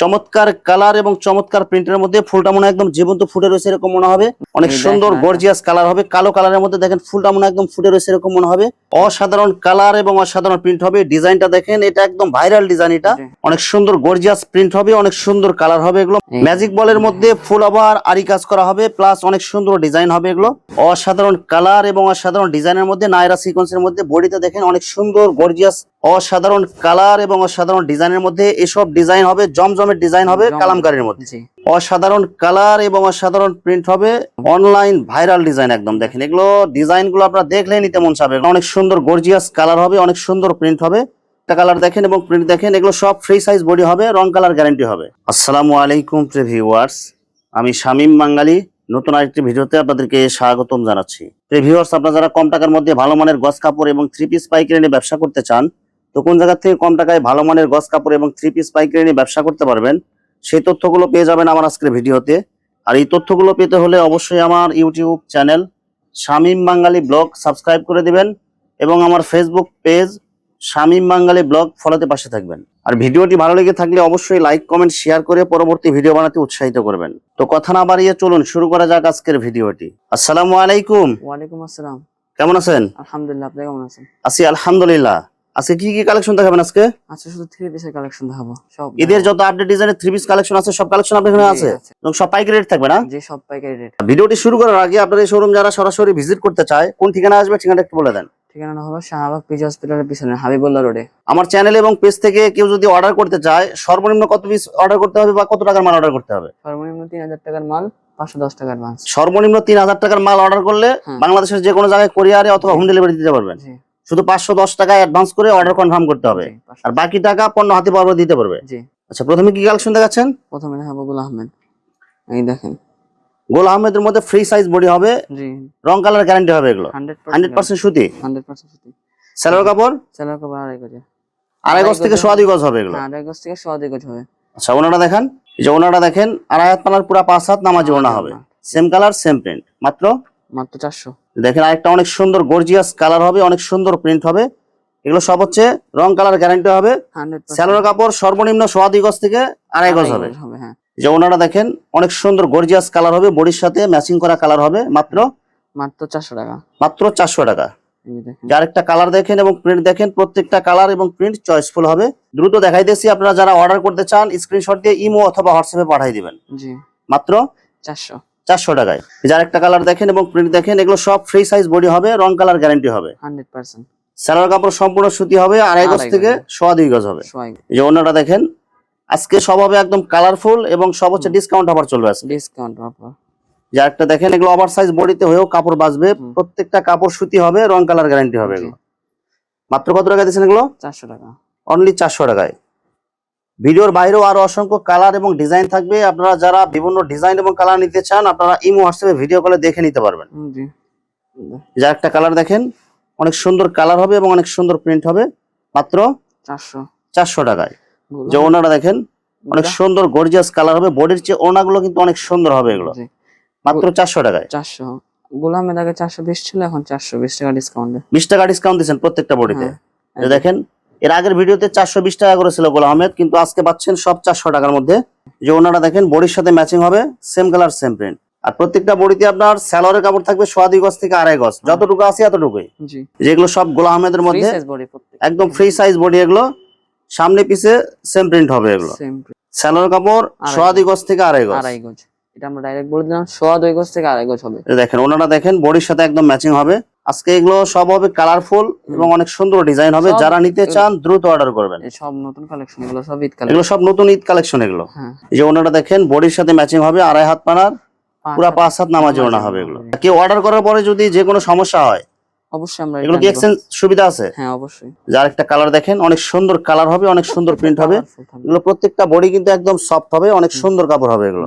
চমৎকার কালার এবং চমৎকার প্রিন্টের মধ্যে ফুলটা মনে একদম জীবন্ত ফুটে রয়েছে এরকম মনে হবে। অনেক সুন্দর গর্জিয়াস কালার হবে। কালো কালারের মধ্যে দেখেন ফুলটা মনে একদম ফুটে রয়েছে এরকম মনে হবে। অসাধারণ কালার এবং অসাধারণ প্রিন্ট হবে। ডিজাইনটা দেখেন এটা একদম ভাইরাল ডিজাইন এটা। অনেক সুন্দর গর্জিয়াস প্রিন্ট হবে অনেক সুন্দর কালার হবে এগুলো। ম্যাজিক বলের মধ্যে ফুল আবার আরি কাজ করা হবে প্লাস অনেক সুন্দর ডিজাইন হবে এগুলো। অসাধারণ কালার এবং অসাধারণ ডিজাইনের মধ্যে নায়রা সিকোয়েন্সের মধ্যে বডিতে দেখেন অনেক সুন্দর গর্জিয়াস অসাধারণ কালার এবং অসাধারণ ডিজাইনের মধ্যে এসব ডিজাইন হবে। জমজমের ডিজাইন হবে কালামকারীর মধ্যে। অসাধারণ কালার এবং অসাধারণ প্রিন্ট হবে। অনলাইন ভাইরাল ডিজাইন একদম। দেখেন এগুলো ডিজাইনগুলো আপনারা দেখলেই নিতে মন চাবে। অনেক সুন্দর গর্জিয়াস কালার হবে অনেক সুন্দর প্রিন্ট হবে। একটা কালার দেখেন এবং প্রিন্ট দেখেন এগুলো সব ফ্রি সাইজ বডি হবে রং কালার গ্যারান্টি হবে। আসসালামু আলাইকুম ভিউয়ার্স আমি শামীম বাঙ্গালি নতুন আরেকটি ভিডিওতে আপনাদেরকে স্বাগতম জানাচ্ছি। ভিউয়ার্স আপনারা যারা কম টাকার মধ্যে ভালো মানের গস কাপড় এবং থ্রি পিস পাইকারি নিয়ে ব্যবসা করতে চান তো কোন জায়গা থেকে কম টাকায় ভালো মানের গস কাপড় এবং থ্রি পিস পাইকারি নিয়ে ব্যবসা করতে পারবেন সেই তথ্যগুলো পেয়ে যাবেন আমার আজকের ভিডিওতে। আর এই তথ্যগুলো পেতে হলে অবশ্যই আমার YouTube channel Shamim Bangali blog subscribe করে দিবেন এবং আমার Facebook page Shamim Bangali blog ফলোতে পাশে থাকবেন। আর ভিডিওটি ভালো লেগে থাকলে অবশ্যই লাইক কমেন্ট শেয়ার করে পরবর্তী ভিডিও বানাতে উৎসাহিত করবেন। তো কথা না বাড়িয়ে চলুন শুরু করা যাক আজকের ভিডিওটি। আসসালামু আলাইকুম। ওয়ালাইকুম আসসালাম। কেমন আছেন? আলহামদুলিল্লাহ আপনি কেমন আছেন? আছি আলহামদুলিল্লাহ। আজকে কি কি কালেকশন দেখাবেন আজকে? আচ্ছা শুধু থ্রি পিসের কালেকশন দেখাবো সব যত আপডেট ডিজাইনের থ্রি পিস কালেকশন আছে সব কালেকশন আপনার এখানে আছে। এবং সব পাইকারি রেট থাকবে না? যে সব পাইকারি রেট ভিডিওটি শুরু করার আগে আপনাদের শোরুম যারা সরাসরি ভিজিট করতে চায় কোন ঠিকানা আসবে ঠিকানা একটু বলে দেন। ঠিকানা হলো শাহবাগ পিজি হসপিটালের পিছনে হাবিবুল্লাহ রোডে আমার চ্যানেল এবং পেজ থেকে কেউ যদি অর্ডার করতে চায় সর্বনিম্ন কত পিস অর্ডার করতে হবে বা কত টাকার মাল অর্ডার করতে হবে? সর্বনিম্ন তিন হাজার টাকার মাল পাঁচশো দশ টাকার মাল। সর্বনিম্ন তিন হাজার টাকার মাল অর্ডার করলে হ্যাঁ। বাংলাদেশের যে কোনো জায়গায় কোরিয়ারে অথবা হোম ডেলিভারি দিতে পারবেন। জি। শুধু পাঁচশো দশ টাকা অ্যাডভান্স করে অর্ডার কনফার্ম করতে হবে। আর বাকি টাকা পণ্য হাতে পাওয়ার দিতে পারবে। জি। আচ্ছা প্রথমে কি কালেকশন দেখাচ্ছেন? প্রথমে দেখাবো গুল আহমেদ। এই দেখেন। গোল আহমেদের মধ্যে ফ্রি সাইজ বডি হবে। জি। রং কালার গ্যারান্টি হবে এগুলো। হান্ড্রেড হান্ড্রেড পার্সেন্ট সুতি? হান্ড্রেড পার্সেন্ট সত্যি স্যালোর কাপড়? সেলার কভার আড়াই গজে আড়াই গজ থেকে সোয়া দুই গজ হবে এগুলো। হ্যাঁ আড়াই গজ থেকে সোয়া দুই গজ হবে। আচ্ছা ওনাটা দেখেন। এই যে ওনাটা দেখেন আড়াই হাত পানার পুরা পাঁচ হাত নামাজি ওনা হবে। সেম কালার সেম প্রিন্ট মাত্র? মাত্র চারশো। দেখেন আরেকটা অনেক সুন্দর গর্জিয়াস কালার হবে অনেক সুন্দর প্রিন্ট হবে। এগুলো সব হচ্ছে রং কালার গ্যারান্টি হবে। স্যালোর কাপড় সর্বনিম্ন সোয়া দুই গজ থেকে আড়াই গজ হবে। হ্যাঁ। যে ওনারা দেখেন অনেক সুন্দর গর্জিয়াস কালার হবে বডির সাথে ম্যাচিং করা কালার হবে মাত্র মাত্র চারশো টাকা। মাত্র চারশো টাকা। যার একটা কালার দেখেন এবং প্রিন্ট দেখেন প্রত্যেকটা কালার এবং প্রিন্ট চয়েসফুল হবে। দ্রুত দেখাইতেছি আপনারা যারা অর্ডার করতে চান স্ক্রিনশট দিয়ে ইমো অথবা হোয়াটসঅ্যাপে পাঠিয়ে দিবেন। জি। মাত্র চারশো। চারশো টাকায়। যার একটা কালার দেখেন এবং প্রিন্ট দেখেন এগুলো সব ফ্রি সাইজ বডি হবে রং কালার গ্যারান্টি হবে। Hundred percent. স্যালোয়ার কাপড় সম্পূর্ণ সুতি হবে আড়াই গজ থেকে সোয়া দুই গজ হবে। যে অন্যটা দেখেন আজকে সব হবে একদম কালারফুল এবং সব হচ্ছে ডিসকাউন্ট অফার চলবে আজকে। ডিসকাউন্ট অফার যার একটা দেখেন এগুলো ওভার সাইজ বডিতে হয়েও কাপড় বাঁচবে প্রত্যেকটা কাপড় সুতি হবে রং কালার গ্যারান্টি হবে এগুলো। মাত্র কত টাকা দিচ্ছেন এগুলো? চারশো টাকা। অনলি চারশো টাকায়। ভিডিওর বাইরেও আরও অসংখ্য কালার এবং ডিজাইন থাকবে। আপনারা যারা বিভিন্ন ডিজাইন এবং কালার নিতে চান আপনারা ইমো হোয়াটসঅ্যাপে ভিডিও কলে দেখে নিতে পারবেন। যার একটা কালার দেখেন অনেক সুন্দর কালার হবে এবং অনেক সুন্দর প্রিন্ট হবে। মাত্র চারশো। চারশো টাকায়। যে ওনারা দেখেন অনেক সুন্দর গর্জিয়াস কালার হবে। বডির চেয়ে ওনাগুলো কিন্তু অনেক সুন্দর হবে এগুলো। মাত্র চারশো টাকায়। চারশো। গোলামের আগে চারশো বিশ ছিল এখন চারশো বিশ টাকা ডিসকাউন্টে বিশ টাকা ডিসকাউন্ট দিচ্ছেন প্রত্যেকটা বডিতে হ্যাঁ। দেখেন এর আগের ভিডিওতে চারশো বিশ টাকা করে ছিল গোল আহমেদ কিন্তু আজকে পাচ্ছেন সব চারশো টাকার মধ্যে। যে ওনারা দেখেন বডির সাথে ম্যাচিং হবে সেম কালার সেম প্রিন্ট আর প্রত্যেকটা বডিতে আপনার স্যালোয়ারের কাপড় থাকবে সোয়া দুই গজ থেকে আড়াই গজ। যতটুকু আছে এতটুকুই। যেগুলো সব গোলা আহমেদের মধ্যে একদম ফ্রি সাইজ বডি এগুলো সামনে পিছে সেম প্রিন্ট হবে এগুলো। স্যালোয়ার কাপড় সোয়া দুই গজ। থেকে আড়াই গজ। আড়াই গজ। এটা আমরা ডাইরেক্ট বলে দিলাম সোয়া দুই গজ থেকে আড়াই গজ হবে। দেখেন ওনারা দেখেন বডির সাথে একদম ম্যাচিং হবে। আজকে এগুলো সব হবে কালারফুল এবং অনেক সুন্দর ডিজাইন হবে। যারা নিতে চান দ্রুত অর্ডার করবেন। এই সব নতুন কালেকশন এগুলো সব ঈদ এগুলো সব নতুন ঈদ কালেকশন এগুলো। হ্যাঁ। এই যে ওনারা দেখেন বডির সাথে ম্যাচিং হবে আড়াই হাত পানার পুরা পাঁচ হাত নামাজ ওনা হবে এগুলো। কেউ অর্ডার করার পরে যদি যে কোনো সমস্যা হয় অবশ্যই আমরা এগুলো কি। এক্সচেঞ্জ সুবিধা আছে? হ্যাঁ অবশ্যই। যার একটা কালার দেখেন অনেক সুন্দর কালার হবে অনেক সুন্দর প্রিন্ট হবে। এগুলো প্রত্যেকটা বডি কিন্তু একদম সফট হবে অনেক সুন্দর কাপড় হবে এগুলো।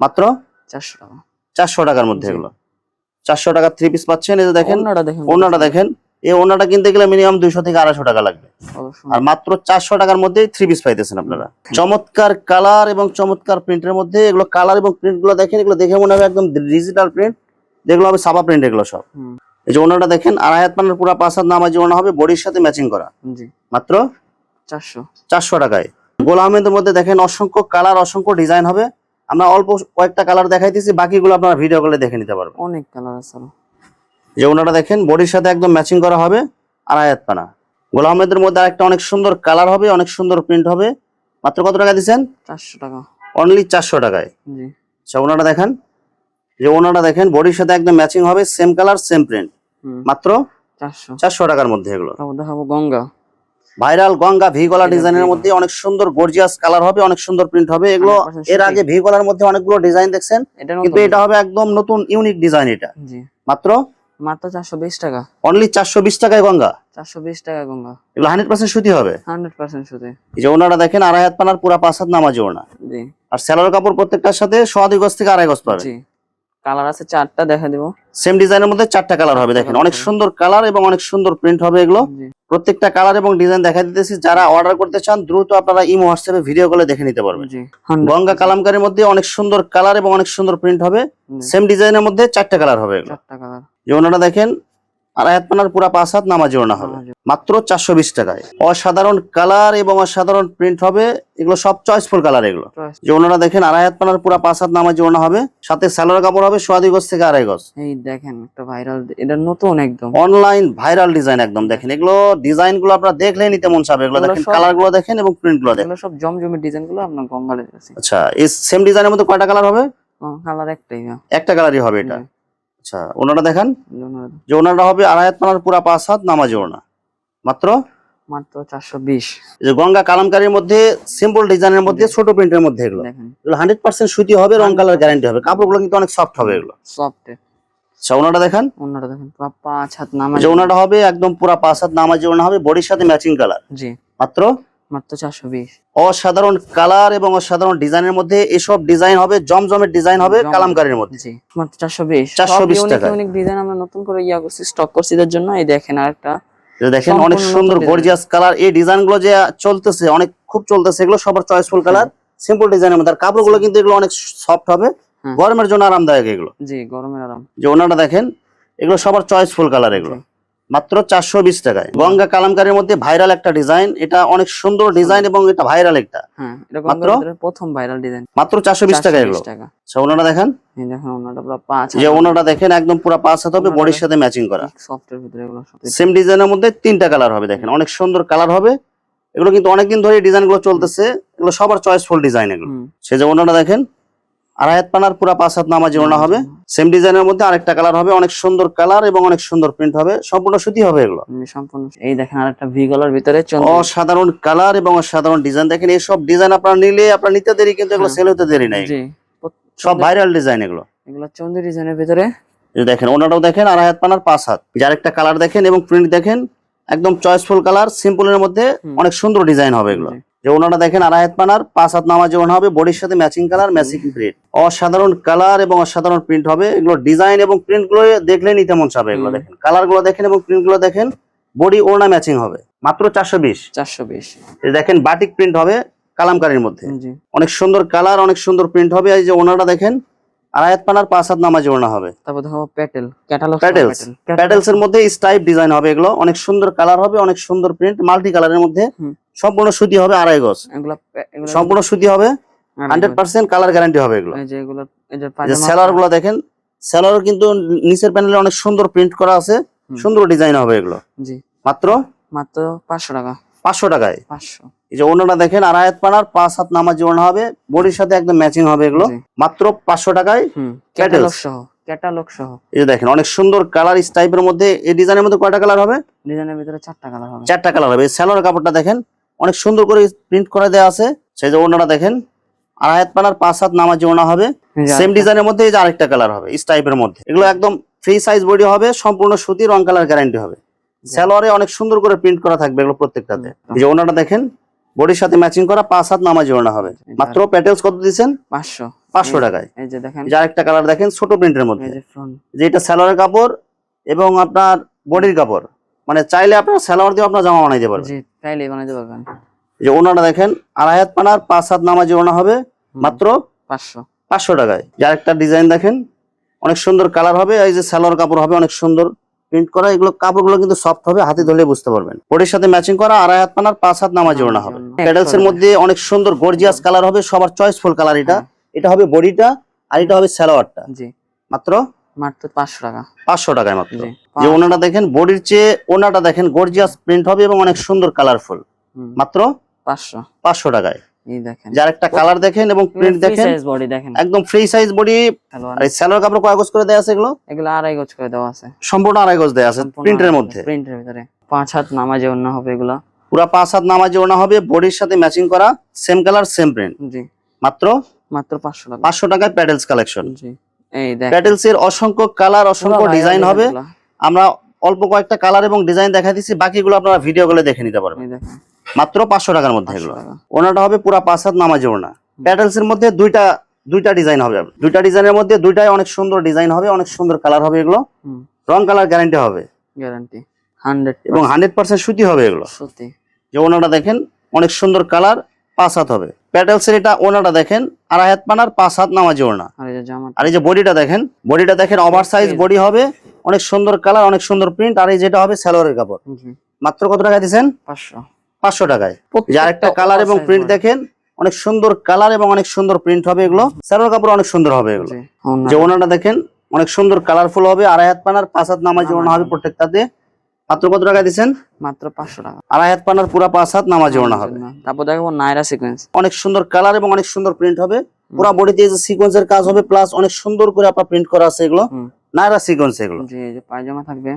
মাত্র চারশো টাকা। চারশো টাকার মধ্যে এগুলো। চারশো টাকা থ্রি পিস পাচ্ছেন এই যে দেখেন ওনাটা দেখেন। এই ওনাটা কিনতে গেলে মিনিমাম দুইশো থেকে আড়াইশো টাকা লাগবে। আর মাত্র চারশো টাকার মধ্যেই থ্রি পিস পাইতেছেন আপনারা। চমৎকার কালার এবং চমৎকার প্রিন্টের মধ্যে এগুলো কালার এবং প্রিন্টগুলো দেখেন এগুলো দেখে মনে হবে একদম ডিজিটাল প্রিন্ট যেগুলো হবে সাবা প্রিন্ট এগুলো সব। এই যে ওনাটা দেখেন আড়াই হাত পানের পুরো পাঁচ হাত নামাজি ওনা হবে বডির সাথে ম্যাচিং করা। মাত্র চারশো। চারশো টাকায়। গোলাম আহমেদের মধ্যে দেখেন অসংখ্য কালার অসংখ্য ডিজাইন হবে। আমরা অল্প কয়েকটা কালার দেখাইতেছি বাকিগুলো আপনারা ভিডিও কলে দেখে নিতে পারবেন। অনেক কালার আছে। যে ওনারা দেখেন বডির সাথে একদম ম্যাচিং করা হবে আড়াই হাত পানা। গোলাম আহমেদের মধ্যে আরেকটা অনেক সুন্দর কালার হবে অনেক সুন্দর প্রিন্ট হবে। মাত্র কত টাকা দিচ্ছেন? চারশো টাকা। অনলি চারশো টাকায়। জি। আচ্ছা ওনারা দেখেন। যে ওনারা দেখেন বডির সাথে একদম ম্যাচিং হবে সেম কালার সেম প্রিন্ট মাত্র চারশো। টাকার মধ্যে এগুলো। দেখাবো গঙ্গা। ভাইরাল গঙ্গা ভি গলা ডিজাইনের মধ্যে অনেক সুন্দর গর্জিয়াস কালার হবে অনেক সুন্দর প্রিন্ট হবে। এগুলো এর আগে ভি গলার মধ্যে অনেকগুলো ডিজাইন দেখছেন এটা কিন্তু এটা হবে একদম নতুন ইউনিক ডিজাইন এটা। মাত্র? মাত্র চারশো বিশ টাকা। অনলি চারশো বিশ টাকায় গঙ্গা? টাকা গঙ্গা। এগুলো সুতি হবে? এই যে দেখেন আড়াই হাত পানার পুরা পাঁচ হাত নামাজি ওনা জি। আর স্যালোর কাপড় প্রত্যেকটার সাথে সোয়া দুই গজ থেকে আড়াই গজ পাবে জি। কালার আছে চারটা দেখা দেবো। সেম ডিজাইনের মধ্যে চারটা কালার হবে দেখেন। অনেক সুন্দর কালার এবং অনেক সুন্দর প্রিন্ট হবে এগুলো। প্রত্যেকটা কালার এবং ডিজাইন দেখা দিতেছি। যারা অর্ডার করতে চান দ্রুত আপনারা ইমো হোয়াটসঅ্যাপে ভিডিও কলে দেখে নিতে পারবেন। গঙ্গা কালামকারীর মধ্যে অনেক সুন্দর কালার এবং অনেক সুন্দর প্রিন্ট হবে। সেম ডিজাইনের মধ্যে চারটা কালার হবে এগুলো। চারটা কালার যে ওনারা দেখেন আড়াই হাত পানার পুরা পাঁচ হাত নামাজি ওনা হবে। মাত্র চারশো বিশ টাকায়। অসাধারণ কালার এবং অসাধারণ প্রিন্ট হবে। এগুলো সব চয়েসফুল কালার এগুলো। যে ওনারা দেখেন আড়াই হাত পানার পুরা পাঁচ হাত নামাজি ওনা হবে। সাথে স্যালোর কাপড় হবে সোয়া দুই গজ থেকে আড়াই গজ। এই দেখেন একটা ভাইরাল এটা নতুন একদম। অনলাইন ভাইরাল ডিজাইন একদম দেখেন। এগুলো ডিজাইনগুলো আপনারা দেখলেই নিতে মন চাবে। এগুলো দেখেন কালারগুলো দেখেন এবং প্রিন্টগুলো দেখেন। সব জমজমের ডিজাইনগুলো আপনার গঙ্গালে আচ্ছা এই সেম ডিজাইনের মধ্যে কয়টা কালার হবে? কালার একটাই একটা কালারই হবে এটা। আচ্ছা ওনারা দেখেন। যে ওনারা হবে আড়াই পানার পুরা পাঁচ হাত নামাজি ওনা। মাত্র? মাত্র চারশো বিশ। যে গঙ্গা কালামকারীর মধ্যে সিম্পল ডিজাইনের মধ্যে ছোট প্রিন্টের মধ্যে এগুলো। এগুলো হান্ড্রেড পার্সেন্ট সুতি হবে রং কালার গ্যারান্টি হবে। কাপড়গুলো কিন্তু অনেক সফট হবে এগুলো। সফট আচ্ছা ওনাটা দেখেন। অন্যটা দেখেন পুরো পাঁচ হাত নামা যে ওনাটা হবে একদম পুরা পাঁচ হাত নামাজি ওনা হবে বডির সাথে ম্যাচিং কালার জি। মাত্র? মাত্র চারশো বিশ অসাধারণ কালার এবং অসাধারণ ডিজাইনের মধ্যে এসব ডিজাইন হবে জমজমের ডিজাইন হবে কালামকারীর মধ্যে। জি মাত্র চারশো বিশ 420 টাকা। অনেক ডিজাইন আমরা নতুন করে ইয়া করছি স্টক করছি এদের জন্য। এই দেখেন আরেকটা দেখেন অনেক সুন্দর। গর্জিয়াস কালার এই ডিজাইনগুলো যে চলতেছে অনেক খুব চলতেছে এগুলো সবার চয়েসফুল কালার সিম্পল ডিজাইনের মধ্যে। আর কাপড়গুলো কিন্তু এগুলো অনেক সফট হবে। গরমের জন্য আরামদায়ক এগুলো। জি গরমের আরাম। যে ওনারা দেখেন এগুলো সবার চয়েসফুল কালার এগুলো। মাত্র চারশো বিশ টাকায়। গঙ্গা কালামকারীর মধ্যে ভাইরাল একটা ডিজাইন। এটা অনেক সুন্দর ডিজাইন এবং এটা ভাইরাল একটা। হ্যাঁ মাত্র? প্রথম ভাইরাল ডিজাইন। মাত্র চারশো বিশ টাকা এগুলো। আচ্ছা ওনাটা দেখেন? যে ওনাটা দেখেন একদম পুরো পাঁচ হাত হবে বডির সাথে ম্যাচিং করা। সেম ডিজাইনের মধ্যে তিনটা কালার হবে দেখেন। অনেক সুন্দর কালার হবে। এগুলো কিন্তু অনেকদিন ধরে ডিজাইনগুলো চলতেছে। এগুলো সবার চয়েসফুল ডিজাইন এগুলো। সে যে ওনাটা দেখেন আড়াই হাত পানার পুরা পাঁচ হাত নামাজি ওনা হবে। সেম ডিজাইনের মধ্যে আরেকটা কালার হবে অনেক সুন্দর কালার এবং অনেক সুন্দর প্রিন্ট হবে। সম্পূর্ণ সুতি হবে এগুলো। সম্পূর্ণ এই দেখেন আরেকটা ভি গলার ভিতরে অসাধারণ কালার এবং অসাধারণ ডিজাইন দেখেন এইসব ডিজাইন আপনারা নিলে আপনার নিতে দেরি কিন্তু এগুলো হ্যাঁ। সেল হতে দেরি নাই। সব ভাইরাল ডিজাইন এগুলো। এগুলো চন্দ্র ডিজাইনের ভিতরে। দেখেন ওনাটাও দেখেন আড়াই হাত পানার পাঁচ হাত। যার একটা কালার দেখেন এবং প্রিন্ট দেখেন একদম চয়েসফুল কালার সিম্পলের মধ্যে অনেক সুন্দর ডিজাইন হবে এগুলো। যে ওনারা দেখেন আড়াই হাত পানার পাঁচ হাত নামাজ ওনা হবে বডির সাথে ম্যাচিং কালার ম্যাচিং প্রিন্ট অসাধারণ কালার এবং অসাধারণ প্রিন্ট হবে। এগুলো ডিজাইন এবং প্রিন্টগুলো দেখলেনই তেমন মন চাবে এগুলো দেখেন। কালারগুলো দেখেন এবং প্রিন্টগুলো দেখেন বডি ওড়না ম্যাচিং হবে। মাত্র চারশো বিশ। চারশো বিশ। দেখেন বাটিক প্রিন্ট হবে কালামকারীর মধ্যে। অনেক সুন্দর কালার অনেক সুন্দর প্রিন্ট হবে। এই যে ওনারা দেখেন আড়াই পানার পাঁচ হাত নামাজ ওড়না হবে। তারপর প্যাটেল ক্যাটালগ প্যাটেলস প্যাটেলস এর মধ্যে স্টাইপ ডিজাইন হবে এগুলো। অনেক সুন্দর কালার হবে অনেক সুন্দর প্রিন্ট মাল্টি কালারের মধ্যে সম্পূর্ণ সুতি হবে আড়াই গজ। এগুলো সম্পূর্ণ সুতি হবে হান্ড্রেড পার্সেন্ট কালার গ্যারান্টি হবে এগুলো। সেলারগুলো দেখেন সেলার কিন্তু নিচের প্যানেলে অনেক সুন্দর প্রিন্ট করা আছে। সুন্দর ডিজাইন হবে এগুলো। জি। মাত্র মাত্র পাঁচশো টাকা। পাঁচশো টাকায়। পাঁচশো। এই যে ওনাটা দেখেন আর হাত পানার পাঁচ হাত নামাজি ওনা হবে বডির সাথে একদম ম্যাচিং হবে এগুলো। মাত্র পাঁচশো টাকায় ক্যাটালগ সহ ক্যাটালগ সহ। এই দেখেন অনেক সুন্দর কালার স্টাইপের মধ্যে এই ডিজাইনের মধ্যে কয়টা কালার হবে? ডিজাইনের ভিতরে চারটা কালার হবে। চারটা কালার হবে। স্যালোর কাপড়টা দেখেন অনেক সুন্দর করে প্রিন্ট করে দেওয়া আছে। সেই যে ওনাটা দেখেন আড়াই হাত পানার পাঁচ হাত নামাজি ওনা হবে সেম ডিজাইনের মধ্যে এই যে আরেকটা কালার হবে স্টাইপের মধ্যে। এগুলো একদম ফ্রি সাইজ বডি হবে সম্পূর্ণ সুতি রং কালার গ্যারান্টি হবে। স্যালোয়ারে অনেক সুন্দর করে প্রিন্ট করা থাকবে এগুলো প্রত্যেকটাতে। এই যে ওনাটা দেখেন বডির সাথে ম্যাচিং করা পাঁচ হাত নামাজি ওনা হবে। মাত্র প্যাটেলস কত দিচ্ছেন? পাঁচশো। পাঁচশো টাকায়। এই যে দেখেন। এই যে আরেকটা কালার দেখেন ছোট প্রিন্টের মধ্যে। যে এটা স্যালোয়ারের কাপড় এবং আপনার বডির কাপড়। মানে চাইলে আপনার স্যালোয়ার দিয়ে আপনার জামা বানাইতে পারবেন। চাইলে বানাইতে পারবেন। যে ওনাটা দেখেন আড়াই হাত পানার পাঁচ হাত নামাজি ওনা হবে মাত্র পাঁচশো। পাঁচশো টাকায়। যার একটা ডিজাইন দেখেন অনেক সুন্দর কালার হবে। এই যে স্যালোয়ার কাপড় হবে অনেক সুন্দর। প্রিন্ট করা এগুলো কাপড়গুলো কিন্তু সফট হবে হাতে ধরলে বুঝতে পারবেন। বডির সাথে ম্যাচিং করা আড়াই হাত পানার পাঁচ হাত নামাজি ওড়না হবে। প্যাডেলস এর মধ্যে অনেক সুন্দর গর্জিয়াস কালার হবে সবার চয়েসফুল কালার এটা। এটা হবে বডিটা আর এটা হবে সালোয়ারটা। জি। মাত্র? মাত্র পাঁচশো টাকা। পাঁচশো টাকায় মাত্র। যে ওনাটা দেখেন বডির চেয়ে ওনাটা দেখেন গর্জিয়াস প্রিন্ট হবে এবং অনেক সুন্দর কালারফুল মাত্র? পাঁচশো। পাঁচশো টাকায়। যার একটা কালার দেখেন এবং প্রিন্ট দেখেন বডি দেখেন। একদম ফ্রি সাইজ বডি আর স্যালোয়ার কাপড় কয় গজ করে দেয়া আছে এগুলো? এগুলো আড়াই গজ করে দেওয়া আছে। সম্পূর্ণ আড়াই গজ দেয়া আছে প্রিন্টের মধ্যে। প্রিন্টের ভিতরে। পাঁচ হাত নামাজে অন্য হবে এগুলো। পুরা পাঁচ হাত নামাজি ওনা হবে বডির সাথে ম্যাচিং করা সেম কালার সেম প্রিন্ট জি। মাত্র? মাত্র টাকা। টাকায় প্যাডেলস কালেকশন জি। এই দেখ প্যাডেলস এর অসংখ্য কালার অসংখ্য ডিজাইন হবে। আমরা অল্প কয়েকটা কালার এবং ডিজাইন দেখা দিচ্ছি বাকিগুলো আপনারা ভিডিও গুলো দেখে নিতে পারবেন। মাত্র পাঁচশো টাকার মধ্যে এগুলো। ওনাটা হবে পুরা পাঁচ হাত নামাজি ওনা প্যাডেলস এর মধ্যে দুইটা দুইটা ডিজাইন হবে। দুইটা ডিজাইনের মধ্যে দুইটাই অনেক সুন্দর ডিজাইন হবে অনেক সুন্দর কালার হবে এগুলো। রং কালার গ্যারান্টি হবে। গ্যারান্টি হান্ড্রেড এবং হান্ড্রেড পার্সেন্ট সুতি হবে এগুলো। সত্যি যে ওনাটা দেখেন অনেক সুন্দর কালার পাঁচ হাত হবে। প্যাটেলসের এটা ওনাটা দেখেন আড়াই হাত পানার পাঁচ হাত নামাজি ওনা জামা আর এই যে বডিটা দেখেন বডিটা দেখেন ওভার সাইজ বডি হবে। অনেক সুন্দর কালার অনেক সুন্দর প্রিন্ট আর এই যেটা হবে স্যালোয়ারের কাপড়। মাত্র কত টাকা দিচ্ছেন? পাঁচশো। পাঁচশো টাকায়। যার একটা কালার এবং প্রিন্ট দেখেন অনেক সুন্দর কালার এবং অনেক সুন্দর প্রিন্ট হবে এগুলো। স্যালোয়ার কাপড় অনেক সুন্দর হবে এগুলো। যে ওনাটা দেখেন অনেক সুন্দর কালারফুল হবে আড়াই হাত পানার পাঁচ হাত নামাজি ওনা হবে প্রত্যেকটাতে। মাত্র কত টাকা দিচ্ছেন? মাত্র পাঁচশো টাকা। আড়াই হাত পানার পুরা পাঁচ হাত নামাজি ওনা হবে। তারপর দেখব নাইরা সিকোয়েন্স অনেক সুন্দর কালার এবং অনেক সুন্দর প্রিন্ট হবে। পুরো বডিতে যে সিকোয়েন্সের কাজ হবে প্লাস অনেক সুন্দর করে আপনার প্রিন্ট করা আছে এগুলো। নাইরা সিকোয়েন্স এগুলো। জি যে পায়জামা থাকবে।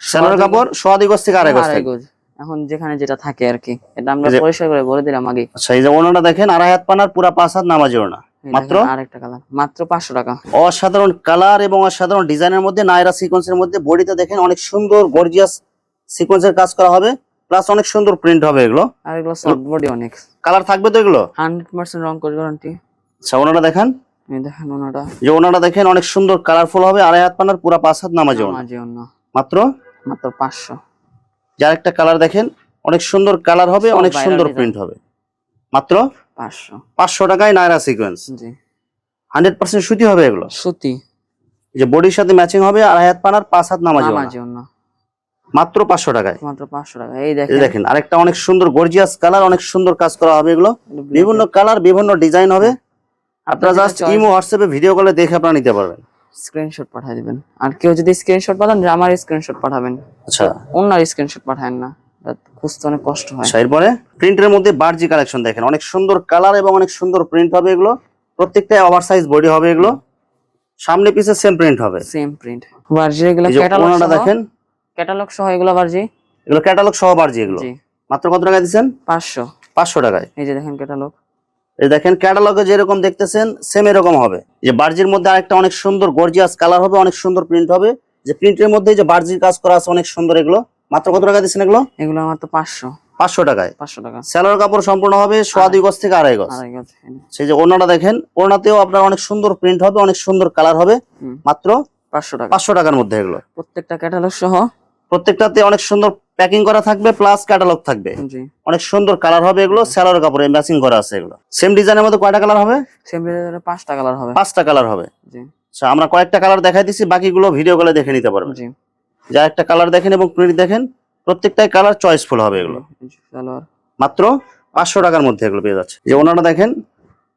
সালোয়ার কাপড় সোয়াদি গজ থেকে আড়াই গজ আড়াই গজ এখন যেখানে যেটা থাকে আর কি। এটা আমরা পরিষ্কার করে বলে দিলাম আগে। আচ্ছা এই যে ওনাটা দেখেন আড়াই হাত পানার পুরা পাঁচ হাত নামাজি ওনা মাত্র? আরেকটা কালার মাত্র পাঁচশো টাকা। অসাধারণ কালার এবং অসাধারণ ডিজাইনের মধ্যে নাইরা সিকোয়েন্সের মধ্যে বডিটা দেখেন অনেক সুন্দর গর্জিয়াস সিকোয়েন্সের কাজ করা হবে। প্লাস অনেক সুন্দর প্রিন্ট হবে এগুলো। আর এগুলো সফট বডি অনেক। কালার থাকবে তো এগুলো? হান্ড্রেড পার্সেন্ট রং করে গ্যারান্টি আচ্ছা ওনাটা দেখেন। দেখেন ওনাটা যে ওনাটা দেখেন অনেক সুন্দর কালারফুল হবে আড়াই হাত পানার পুরা পাঁচ হাত নামাজি ওনা মাত্র? মাত্র পাঁচশো। যার একটা কালার দেখেন অনেক সুন্দর কালার হবে অনেক সুন্দর প্রিন্ট হবে। মাত্র? পাঁচশো। পাঁচশো টাকায় নায়রা সিকোয়েন্স হান্ড্রেড পার্সেন্ট সুতি হবে এগুলো? সুতি। যে বডির সাথে ম্যাচিং হবে আড়াই হাত পানার পাঁচ হাত নামাজি। মাত্র পাঁচশো টাকায়। মাত্র পাঁচশো টাকা। এই এই দেখেন। দেখেন আরেকটা অনেক সুন্দর গর্জিয়াস কালার অনেক সুন্দর কাজ করা হবে এগুলো। বিভিন্ন কালার বিভিন্ন ডিজাইন হবে। আপনারা জাস্ট ইমো হোয়াটসঅ্যাপে ভিডিও কলে দেখে আপনারা নিতে পারবেন। স্ক্রিনশট পাঠিয়ে দিবেন। আর কেউ যদি স্ক্রিনশট পাঠান আমার স্ক্রিনশট পাঠাবেন। আচ্ছা। অন্যার স্ক্রিনশট পাঠাবেন না। খুঁজতে অনেক কষ্ট হয়। আচ্ছা এরপরে প্রিন্টের মধ্যে বার্জি কালেকশন দেখেন। অনেক সুন্দর কালার এবং অনেক সুন্দর প্রিন্ট হবে এগুলো। প্রত্যেকটাই ওভার সাইজ বডি হবে এগুলো। সামনে পিছে সেম প্রিন্ট হবে। সেম প্রিন্ট ভার্জি এগুলো ক্যাটালগ দেখেন। ক্যাটালগ সহ এগুলো ভার্জি এগুলো ক্যাটালগ সহ বার্জি এগুলো। জি। মাত্র কত টাকা দিচ্ছেন? পাঁচশো। পাঁচশো টাকায়। এই যে দেখেন ক্যাটালগ দেখেন ক্যাটালগে যেরকম দেখতেছেন সেম এরকম হবে। যে বার্জির মধ্যে আরেকটা অনেক সুন্দর গর্জিয়াস কালার হবে অনেক সুন্দর প্রিন্ট হবে। যে প্রিন্টের মধ্যে যে বার্জির কাজ করা আছে অনেক সুন্দর এগুলো। মাত্র কত টাকা দিচ্ছেন এগুলো? এগুলো আমার তো পাঁচশো। পাঁচশো টাকায়। পাঁচশো টাকা। স্যালোয়ার কাপড় সম্পূর্ণ হবে সোয়া দুই গজ থেকে আড়াই গজ। সেই যে ওনাটা দেখেন ওনাতেও আপনার অনেক সুন্দর প্রিন্ট হবে অনেক সুন্দর কালার হবে। মাত্র পাঁচশো টাকা। পাঁচশো টাকার মধ্যে এগুলো। প্রত্যেকটা ক্যাটালগ সহ। প্রত্যেকটাতে অনেক সুন্দর প্যাকিং করা থাকবে প্লাস ক্যাটালগ থাকবে। অনেক সুন্দর কালার হবে এগুলো স্যালোয়ার কাপড়ে ম্যাচিং করা আছে এগুলো। সেম ডিজাইনের মধ্যে কয়টা কালার হবে? সেম ডিজাইনের পাঁচটা কালার হবে। পাঁচটা কালার হবে। জি। আচ্ছা আমরা কয়েকটা কালার দেখাই দিচ্ছি বাকিগুলো ভিডিও কলে দেখে নিতে পারবেন। জি। যা একটা কালার দেখেন এবং প্রিন্ট দেখেন প্রত্যেকটাই কালার চয়েসফুল হবে এগুলো। মাত্র পাঁচশো টাকার মধ্যে এগুলো পেয়ে যাচ্ছে। যে ওনারা দেখেন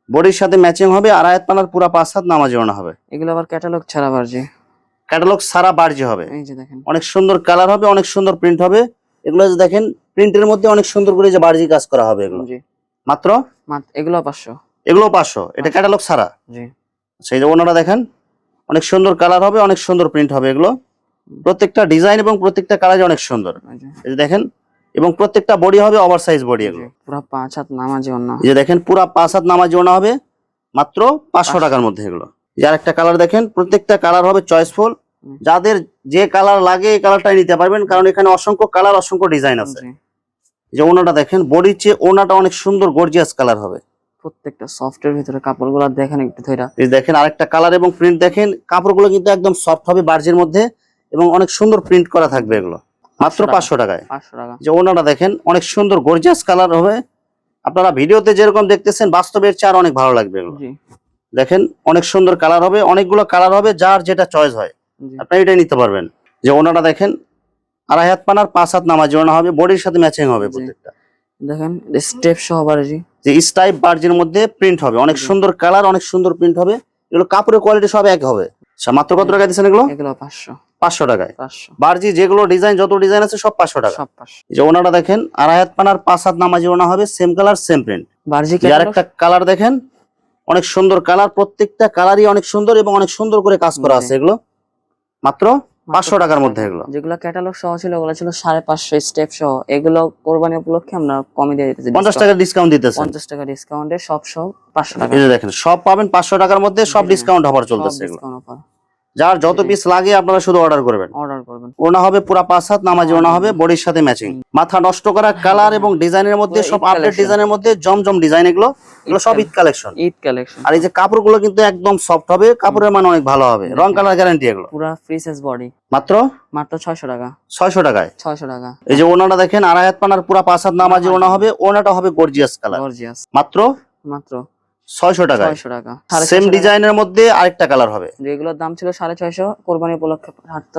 বডির সাথে ম্যাচিং হবে আর আয়াত পানার পুরা পাঁচ হাত নামাজি ওনা হবে। এগুলো আবার ক্যাটালগ ছাড়া ভার্জি ক্যাটালগ সারা বার্জি হবে। অনেক সুন্দর কালার হবে অনেক সুন্দর প্রিন্ট হবে। এগুলো যে দেখেন প্রিন্টের মধ্যে অনেক সুন্দর করে যে বার্জি কাজ করা হবে এগুলো। মাত্র? এগুলো পাঁচশো। এগুলো পাঁচশো এটা ক্যাটালগ সারা। সেই যে ওনারা দেখেন অনেক সুন্দর কালার হবে অনেক সুন্দর প্রিন্ট হবে এগুলো। প্রত্যেকটা ডিজাইন এবং প্রত্যেকটা কালার অনেক সুন্দর। দেখেন এবং প্রত্যেকটা বডি হবে ওভার সাইজ বডি এগুলো। পুরো পাঁচ হাত নামাজি অন্য এই যে দেখেন পুরা পাঁচ হাত নামাজি ওনা হবে মাত্র পাঁচশো টাকার মধ্যে এগুলো। যার একটা কালার দেখেন প্রত্যেকটা কালার হবে চয়েসফুল। যাদের যে কালার লাগে এই কালারটাই নিতে পারবেন কারণ এখানে অসংখ্য কালার অসংখ্য ডিজাইন আছে। যে ওনাটা দেখেন বডির চেয়ে ওনাটা অনেক সুন্দর গর্জিয়াস কালার হবে। প্রত্যেকটা সফটের ভিতরে কাপড়গুলো দেখেন একটু ধৈরা। এই দেখেন আরেকটা কালার এবং প্রিন্ট দেখেন কাপড়গুলো কিন্তু একদম সফট হবে বার্জের মধ্যে এবং অনেক সুন্দর প্রিন্ট করা থাকবে এগুলো। মাত্র। পাঁচশো টাকায়। পাঁচশো টাকা। যে ওনাটা দেখেন অনেক সুন্দর গর্জিয়াস কালার হবে। আপনারা ভিডিওতে যেরকম দেখতেছেন বাস্তবের চার অনেক ভালো লাগবে এগুলো। জি। দেখেন অনেক সুন্দর কালার হবে অনেকগুলো কালার হবে যার যেটা চয়েস হয়। আপনি এটাই নিতে পারবেন। যে ওনাটা দেখেন আড়াই হাত পানার পাঁচ হাত নামাজি ওনা হবে বডির সাথে ম্যাচিং হবে প্রত্যেকটা। দেখেন স্টেপ সহ বাড়ি যে স্টাইপ বার্জের মধ্যে প্রিন্ট হবে অনেক সুন্দর কালার অনেক সুন্দর প্রিন্ট হবে। এগুলো কাপড়ের কোয়ালিটি সব এক হবে। আচ্ছা, মাত্র কত টাকা দিচ্ছেন এগুলো? এগুলো পাঁচশো। পাঁচশো টাকায়। বার্জি যেগুলো ডিজাইন যত ডিজাইন আছে সব পাঁচশো টাকা। সব যে ওনাটা দেখেন আড়াই হাত পানার পাঁচ হাত নামাজি ওনা হবে সেম কালার সেম প্রিন্ট বার্জি যার একটা কালার দেখেন অনেক সুন্দর কালার প্রত্যেকটা কালারই অনেক সুন্দর এবং অনেক সুন্দর করে কাজ করা আছে এগুলো। মাত্র পাঁচশো টাকার মধ্যে এগুলো। যেগুলো ক্যাটালগ সহ ছিল ওগুলো ছিল সাড়ে পাঁচশো স্টেপ সহ। এগুলো কোরবানি উপলক্ষে আমরা কমে দিয়ে দিতেছি পঞ্চাশ। টাকা ডিসকাউন্ট দিতেছি পঞ্চাশ টাকা ডিসকাউন্টে সব সহ পাঁচশো টাকা। দেখেন সব পাবেন পাঁচশো টাকার মধ্যে সব ডিসকাউন্ট অফার চলতেছে এগুলো। ডিসকাউন্ট অফার যার যত পিস লাগে আপনারা শুধু অর্ডার করবেন। অর্ডার করবেন। ওনা হবে পুরা পাঁচ হাত নামাজি ওনা হবে বডির সাথে ম্যাচিং মাথা নষ্ট করা কালার এবং ডিজাইনের মধ্যে সব আপডেট ডিজাইনের মধ্যে জমজম ডিজাইন এগুলো এগুলো সব ঈদ কালেকশন ঈদ কালেকশন আর এই যে কাপড়গুলো কিন্তু একদম সফট হবে কাপড়ের মান অনেক ভালো হবে। রং কালার গ্যারান্টি এগুলো। পুরা ফ্রি সাইজ বডি মাত্র? মাত্র ছয়শো টাকা। ছয়শো টাকায়। ছয়শো টাকা। এই যে ওনাটা দেখেন আড়াই হাত পানার পুরা পাঁচ হাত নামাজি ওনা হবে ওনাটা হবে গর্জিয়াস কালার গর্জিয়াস মাত্র? মাত্র। ছয়শো টাকায়। ছয়শো টাকা। সেম টাকা। ডিজাইনের মধ্যে আরেকটা কালার হবে। যেগুলোর দাম ছিল সাড়ে ছয়শো কোরবানি উপলক্ষে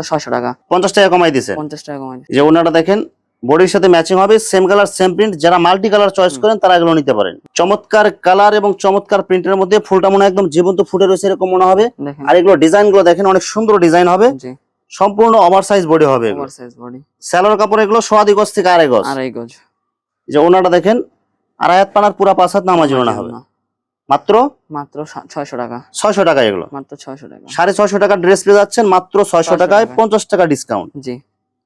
ছয়শো টাকা। পঞ্চাশ টাকা কমাই দিছে। পঞ্চাশ টাকা কমাই যে ওনাটা দেখেন বডির সাথে ম্যাচিং হবে সেম কালার সেম প্রিন্ট যারা মাল্টি কালার চয়েস করেন তারা এগুলো নিতে পারেন। চমৎকার কালার এবং চমৎকার প্রিন্টের মধ্যে ফুলটা মনে একদম জীবন্ত ফুটে রয়েছে এরকম মনে হবে। আর এগুলো ডিজাইনগুলো দেখেন অনেক সুন্দর ডিজাইন হবে। সম্পূর্ণ ওভার সাইজ বডি হবে স্যালোর কাপড় এগুলো সোয়াদি গজ থেকে আড়াই গজ। আড়াই গজ। যে ওনাটা দেখেন আড়াই হাত পানার পুরা পাঁচ হাত নামাজি হবে। মাত্র? মাত্র ছয়শো টাকা। ছয়শো টাকা এগুলো। মাত্র ছয়শো টাকা। সাড়ে ছয়শো টাকা ড্রেস পেয়ে যাচ্ছেন মাত্র ছয়শো 600 টাকায়। পঞ্চাশ টাকা ডিসকাউন্ট জি।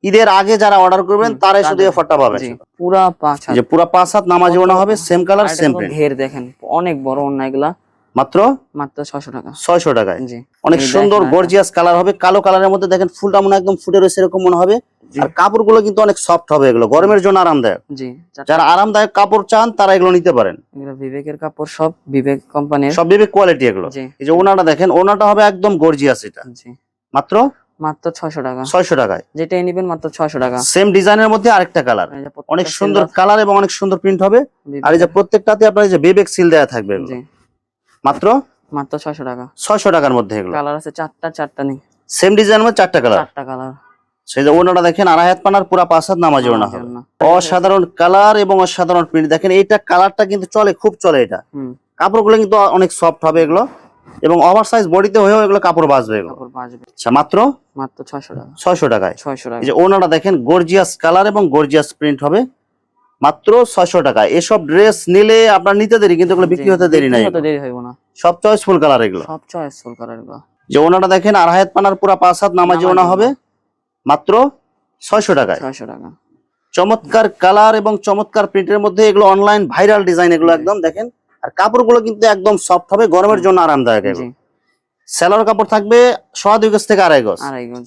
ঈদের আগে যারা অর্ডার করবেন তারাই শুধু অফারটা পাবেন। পুরা পাঁচ যে পুরা পাঁচ হাত নামাজি ওনা হবে সেম কালার সেম প্রিন্ট ঘের দেখেন অনেক বড় অন্য এগুলা। মাত্র? মাত্র ছয়শো টাকা। ছয়শো টাকায়। জি। অনেক সুন্দর গর্জিয়াস কালার হবে কালো কালারের মধ্যে দেখেন ফুলটা মনে একদম ফুটে রয়েছে এরকম মনে হবে। জি। আর কাপড়গুলো কিন্তু অনেক সফট হবে এগুলো। গরমের জন্য আরামদায়ক। জি যারা আরামদায়ক কাপড় চান তারা এগুলো নিতে পারেন। এগুলো বিবেকের কাপড় সব বিবেক কোম্পানির। সব বিবেক কোয়ালিটি এগুলো। এই যে ওনাটা দেখেন ওনাটা হবে একদম গর্জিয়াস এটা। জি। মাত্র? মাত্র ছয়শো টাকা। ছয়শো টাকায়। নিবেন মাত্র ছয়শো টাকা। সেম ডিজাইনের মধ্যে আরেকটা কালার অনেক সুন্দর কালার এবং অনেক সুন্দর প্রিন্ট হবে। আর এই যে প্রত্যেকটাতে আপনার এই যে বিবেক সিল দেওয়া থাকবে জি। মাত্র? মাত্র ছয়শো টাকা। ছয়শো টাকার মধ্যে এগুলো। কালার আছে চারটা চারটা নেই। সেম ডিজাইনের মধ্যে চারটা কালার চারটা কালার সেই যে ওনাটা দেখেন আড়াই হাত পানার পুরা পাঁচ হাত নামাজি ওনা হবে। অসাধারণ কালার এবং অসাধারণ প্রিন্ট দেখেন এইটা কালারটা কিন্তু চলে খুব চলে এটা। কাপড়গুলো কিন্তু অনেক সফট হবে এগুলো। এবং ওভার সাইজ বডিতে হয়েও এগুলো কাপড় বাঁচবে এগুলো। আচ্ছা মাত্র? মাত্র ছয়শো টাকা। ছয়শো টাকায়। ছয়শো টাকা। যে ওনাটা দেখেন গর্জিয়াস কালার এবং গর্জিয়াস প্রিন্ট হবে। মাত্র ছয়শো টাকায়। এসব ড্রেস নিলে আপনার নিতে দেরি কিন্তু এগুলো বিক্রি হতে দেরি নাই। সব চয়েসফুল কালার এগুলো। সব চয়েস ফুল কালারগুলো যে ওনাটা দেখেন আড়াই হাত পানার পুরা পাঁচ হাত নামাজি ওনা হবে। মাত্র ছয়শো টাকায়। ছয়শো টাকা। চমৎকার কালার এবং চমৎকার প্রিন্টের মধ্যে এগুলো অনলাইন ভাইরাল ডিজাইন এগুলো একদম দেখেন। আর কাপড়গুলো কিন্তু একদম সফট হবে গরমের জন্য আরামদায়ক এগুলো। সেলার কাপড় থাকবে সোয়া দুই গজ থেকে আড়াই গজ। আড়াই গজ।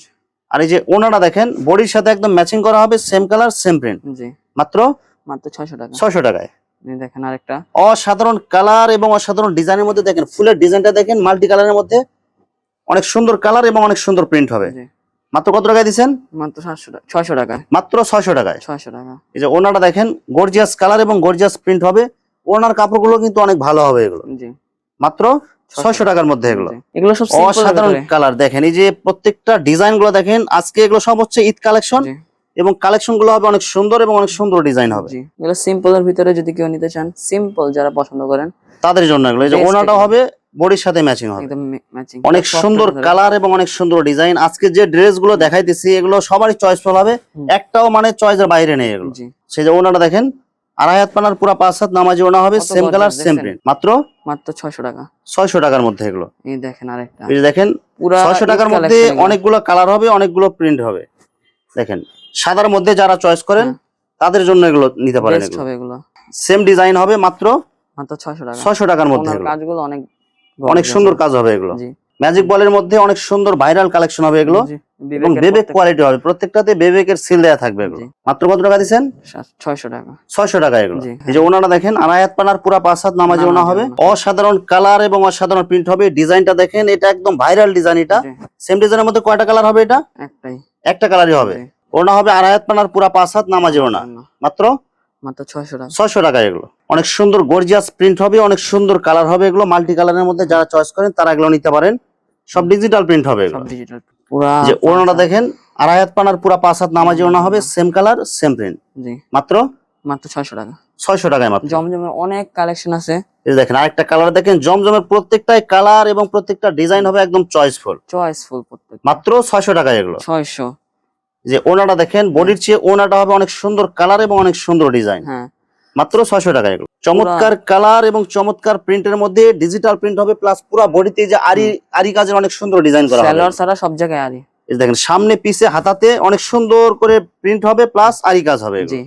আর এই যে ওনাটা দেখেন বডির সাথে একদম ম্যাচিং করা হবে সেম কালার সেম প্রিন্ট মাত্র মাত্র ছয়শো টাকা। ছয়শো টাকায়। দেখেন আরেকটা। অসাধারণ কালার এবং অসাধারণ ডিজাইনের মধ্যে দেখেন ফুলের ডিজাইনটা দেখেন মাল্টি কালারের মধ্যে। অনেক সুন্দর কালার এবং অনেক সুন্দর প্রিন্ট হবে। মাত্র কত টাকায় দিচ্ছেন? মাত্র সাতশো টাকা ছয়শো টাকা মাত্র ছয়শো টাকায়। ছয়শো টাকা। এই যে ওনাটা দেখেন গর্জিয়াস কালার এবং গর্জিয়াস প্রিন্ট হবে। ওনার কাপড়গুলো কিন্তু অনেক ভালো হবে এগুলো। জি। মাত্র ছয়শো টাকার মধ্যে এগুলো। এগুলো সব অসাধারণ কালার দেখেন এই যে প্রত্যেকটা ডিজাইনগুলো দেখেন আজকে এগুলো সব হচ্ছে ঈদ কালেকশন এবং কালেকশনগুলো হবে অনেক সুন্দর এবং অনেক সুন্দর ডিজাইন হবে। এগুলো সিম্পল এর ভিতরে যদি কেউ নিতে চান সিম্পল যারা পছন্দ করেন। তাদের জন্য এগুলো। এই যে ওনাটা হবে বডির সাথে ম্যাচিং হবে। অনেক সুন্দর কালার এবং অনেক সুন্দর ডিজাইন আজকে যে ড্রেসগুলো দেখাইতেছি এগুলো সবারই চয়েসফুল হবে। একটাও মানে চয়েসের বাইরে নেই এগুলো। সেই যে ওনাটা দেখেন আড়াই হাত পানার পুরা পাঁচ হাত নামাজি ওনা হবে সেম কালার সেম প্রিন্ট মাত্র মাত্র ছয়শো টাকা। ছয়শো টাকার মধ্যে এগুলো। এই দেখেন আরেকটা। এই দেখেন পুরা ছয়শো টাকার মধ্যে অনেকগুলো কালার হবে অনেকগুলো প্রিন্ট হবে। দেখেন সাদার মধ্যে যারা চয়েস করেন হ্যাঁ। তাদের জন্য এগুলো নিতে পারেন এগুলো। সেম ডিজাইন হবে মাত্র মাত্র ছয়শো টাকা। ছয়শো টাকার মধ্যে কাজগুলো অনেক অনেক সুন্দর কাজ হবে এগুলো। ম্যাজিক বলের মধ্যে অনেক সুন্দর ভাইরাল কালেকশন হবে এগুলো। এবং বেবেক কোয়ালিটি হবে। প্রত্যেকটাতে বেবেকের সিল দেওয়া থাকবে এগুলো। মাত্র কত টাকা দিচ্ছেন? ছয়শো টাকা। ছয়শো টাকা এগুলো। এই যে ওনারা দেখেন হাত পানার পুরা পাঁচ হাত নামাজি ওনা হবে। অসাধারণ কালার এবং অসাধারণ প্রিন্ট হবে। ডিজাইনটা দেখেন এটা একদম ভাইরাল ডিজাইন এটা। সেম ডিজাইনের মধ্যে কয়টা কালার হবে এটা? একটাই। একটা কালারই হবে। ওনা হবে আড়াই হাত পানার পুরা পাঁচ হাত নামাজি ওনা। না, মাত্র মাত্র ছয়শো টাকা ছয়শো টাকা এগুলো। অনেক সুন্দর গর্জিয়াস প্রিন্ট হবে অনেক সুন্দর কালার হবে এগুলো। মাল্টি কালারের মধ্যে যারা চয়েস করেন তারা এগুলো নিতে পারেন। সব ডিজিটাল প্রিন্ট হবে সব এগুলো ডিজিটাল পুরা যে ওনাটা দেখেন আড়াই হাত পানার পুরা পাঁচ হাত নামাজি ওনা হবে সেম কালার সেম প্রিন্ট জি। মাত্র? মাত্র ছয়শো টাকা। ছয়শো টাকায় মাত্র। জমজমের অনেক কালেকশন আছে। এই দেখেন আরেকটা কালার দেখেন জমজমের প্রত্যেকটাই কালার এবং প্রত্যেকটা ডিজাইন হবে একদম চয়েসফুল চয়েসফুল প্রত্যেক মাত্র ছয়শো টাকায় এগুলো। ছয়শো। যে ওনাটা দেখেন বডির চেয়ে ওনাটা হবে অনেক সুন্দর কালার এবং অনেক সুন্দর ডিজাইন। হ্যাঁ। মাত্র ছয়শো টাকা এগুলো। চমৎকার কালার এবং চমৎকার প্রিন্টের মধ্যে ডিজিটাল প্রিন্ট হবে প্লাস পুরো বডিতে যে আরি আরি কাজের অনেক সুন্দর ডিজাইন করা হবে। স্যালোয়ার ছাড়া সব জায়গায় আরি। এই দেখেন সামনে পিছে হাতাতে অনেক সুন্দর করে প্রিন্ট হবে প্লাস আরি কাজ হবে জি।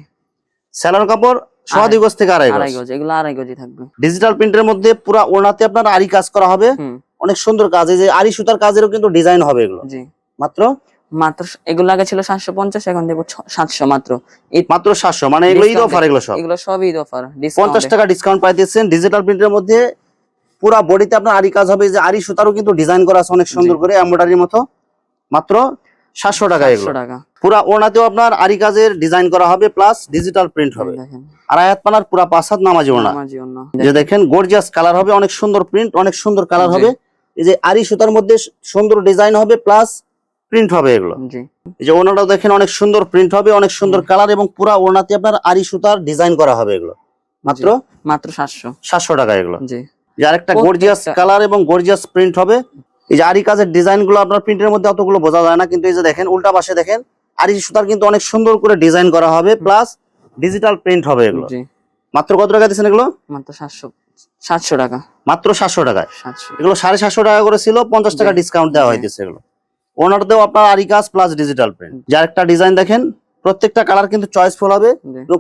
স্যালোর কাপড় সোয়া দুই গজ থেকে আড়াই গজ। এগুলো আড়াই গজই থাকবে। ডিজিটাল প্রিন্টের মধ্যে পুরো ওনাতে আপনার আরি কাজ করা হবে। অনেক সুন্দর কাজ এই যে আরি সুতার কাজেরও কিন্তু ডিজাইন হবে এগুলো। জি। মাত্র মাত্র এগুলো আগে ছিল সাতশো পঞ্চাশ এখন দেবো সাতশো মাত্র। মাত্র সাতশো মানে এগুলো ঈদ অফার এগুলো সব? এগুলো সব ঈদ অফার পঞ্চাশ টাকা ডিসকাউন্ট পাইতেছেন ডিজিটাল প্রিন্টের মধ্যে পুরা বডিতে আপনার আরি কাজ হবে যে আরি সুতারও কিন্তু ডিজাইন করা আছে অনেক সুন্দর করে এমব্রয়ডারির মতো। মাত্র সাতশো টাকা এগুলো। টাকা। পুরা ওনাতেও আপনার আরি কাজের ডিজাইন করা হবে প্লাস ডিজিটাল প্রিন্ট হবে। আড়াই পানার পুরা পাঁচ হাত নামাজি ওনা যে দেখেন গর্জিয়াস কালার হবে অনেক সুন্দর প্রিন্ট অনেক সুন্দর কালার হবে। এই যে আরি সুতার মধ্যে সুন্দর ডিজাইন হবে প্লাস প্রিন্ট হবে এগুলো। এই যে ওনাটাও দেখেন অনেক সুন্দর প্রিন্ট হবে অনেক সুন্দর কালার এবং পুরা ওনাতে আপনার আরি সুতার ডিজাইন করা হবে এগুলো। মাত্র? মাত্র সাতশো। সাতশো টাকা এগুলো। জি। যে আরেকটা গর্জিয়াস কালার এবং গর্জিয়াস প্রিন্ট হবে। এই যে আরি কাজের ডিজাইনগুলো আপনার প্রিন্টের মধ্যে অতগুলো বোঝা যায় না কিন্তু এই যে দেখেন উল্টা পাশে দেখেন আরি সুতার কিন্তু অনেক সুন্দর করে ডিজাইন করা হবে প্লাস ডিজিটাল প্রিন্ট হবে এগুলো। মাত্র কত টাকা দিচ্ছেন এগুলো? মাত্র সাতশো সাতশো টাকা। মাত্র সাতশো টাকায়। সাতশো। এগুলো সাড়ে সাতশো টাকা করে ছিল পঞ্চাশ টাকা। ডিসকাউন্ট দেওয়া হয়েছে এগুলো। ওনারতেও আপনার আরি কাজ প্লাস ডিজিটাল প্রিন্ট যে আরেকটা ডিজাইন দেখেন প্রত্যেকটা কালার কিন্তু চয়েসফুল হবে।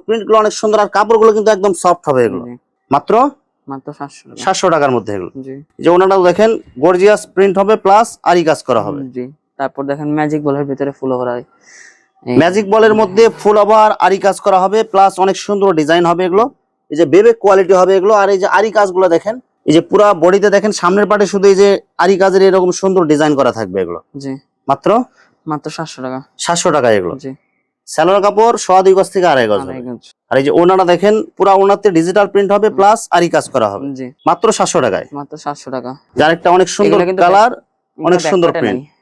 প্রিন্টগুলো অনেক সুন্দর আর কাপড়গুলো কিন্তু একদম সফট হবে এগুলো। মাত্র? মাত্র সাতশো টাকার মধ্যে এগুলো। যে ওনাটাও দেখেন গর্জিয়াস প্রিন্ট হবে প্লাস আরি কাজ করা হবে। জি। তারপর দেখেন ম্যাজিক বলের ভিতরে ফুল ভরা হয় ম্যাজিক বলের মধ্যে ফুল ওভার আরি কাজ করা হবে প্লাস অনেক সুন্দর ডিজাইন হবে এগুলো। এই যে বেবে কোয়ালিটি হবে এগুলো আর এই যে আরি কাজগুলো দেখেন এই যে পুরা বডিতে দেখেন সামনের পাটে শুধু এই যে আরি কাজের এরকম সুন্দর ডিজাইন করা থাকবে এগুলো। জি। মাত্র? মাত্র সাতশো টাকা। সাতশো টাকা এগুলো। জি। স্যালোর কাপড় সোয়া দুই গজ থেকে আড়াই গজ আর এই যে ওনাটা দেখেন পুরা ওনাতে ডিজিটাল প্রিন্ট হবে প্লাস আরি কাজ করা হবে। জি। মাত্র সাতশো টাকায়। মাত্র সাতশো টাকা। যার একটা অনেক সুন্দর কালার অনেক সুন্দর।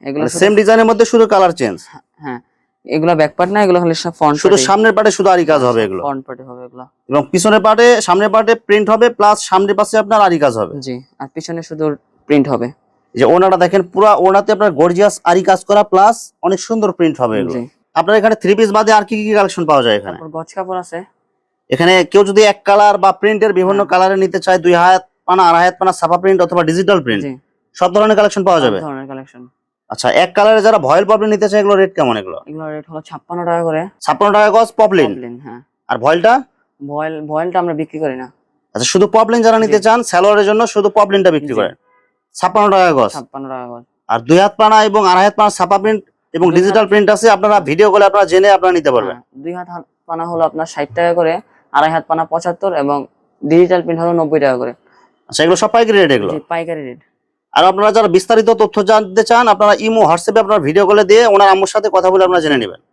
এগুলো সেম ডিজাইনের মধ্যে শুধু কালার চেঞ্জ হ্যাঁ। এগুলো ব্যাকপার্ট না এগুলো হলে ফ্রন্ট শুধু সামনের পাটে শুধু আরি কাজ হবে এগুলো। ফ্রন্ট পার্টি হবে এগুলো। এবং পিছনের পাটে সামনের পাটে প্রিন্ট হবে প্লাস সামনের পাশে আপনার আরি কাজ হবে। জি আর পিছনে শুধু প্রিন্ট হবে। যে ওনাটা দেখেন পুরা ওনাতে আপনার গর্জিয়াস আরি কাজ করা প্লাস অনেক সুন্দর প্রিন্ট হবে এগুলো। আপনার এখানে থ্রি পিস বাদে আর কি কি কালেকশন পাওয়া যায় এখানে? গজ কাপড় আছে। এখানে কেউ যদি এক কালার বা প্রিন্টের বিভিন্ন কালারে নিতে চায় দুই হাত পানা আড়াই হাত পানা ছাপা প্রিন্ট অথবা ডিজিটাল প্রিন্ট সব ধরনের কালেকশন পাওয়া যাবে। সব ধরনের কালেকশন আচ্ছা এক কালারে যারা ভয়েল পপলিন নিতে চায় এগুলো রেট কেমন এগুলো? এগুলো রেট হলো ছাপ্পান্ন টাকা করে। ছাপ্পান্ন টাকা গজ পপলিন পপলিন হ্যাঁ। আর ভয়েলটা? ভয়েল ভয়েলটা আমরা বিক্রি করি না। আচ্ছা শুধু পপলিন যারা নিতে চান স্যালোয়ারের জন্য শুধু পপলিনটা বিক্রি করেন ছাপ্পান্ন টাকা গজ ছাপ্পান্ন টাকা করে আর দুই হাত পানা এবং আড়াই হাত পানা ছাপা প্রিন্ট এবং ডিজিটাল প্রিন্ট আছে আপনারা ভিডিও কলে আপনারা জেনে আপনারা নিতে পারবেন। হ্যাঁ, দুই হাত হাত পানা হলো আপনার ষাট টাকা করে আড়াই হাত পানা পঁচাত্তর এবং ডিজিটাল প্রিন্ট হলো নব্বই টাকা করে। আচ্ছা এগুলো সব পাইকারি রেট এগুলো? পাইকারি রেট আর আপনারা যারা বিস্তারিত তথ্য জানতে চান, আপনারা ইমো, হোয়াটসঅ্যাপে আপনারা ভিডিও কলে দিয়ে ওনার আম্মুর সাথে কথা বলে আপনারা জেনে নেবেন।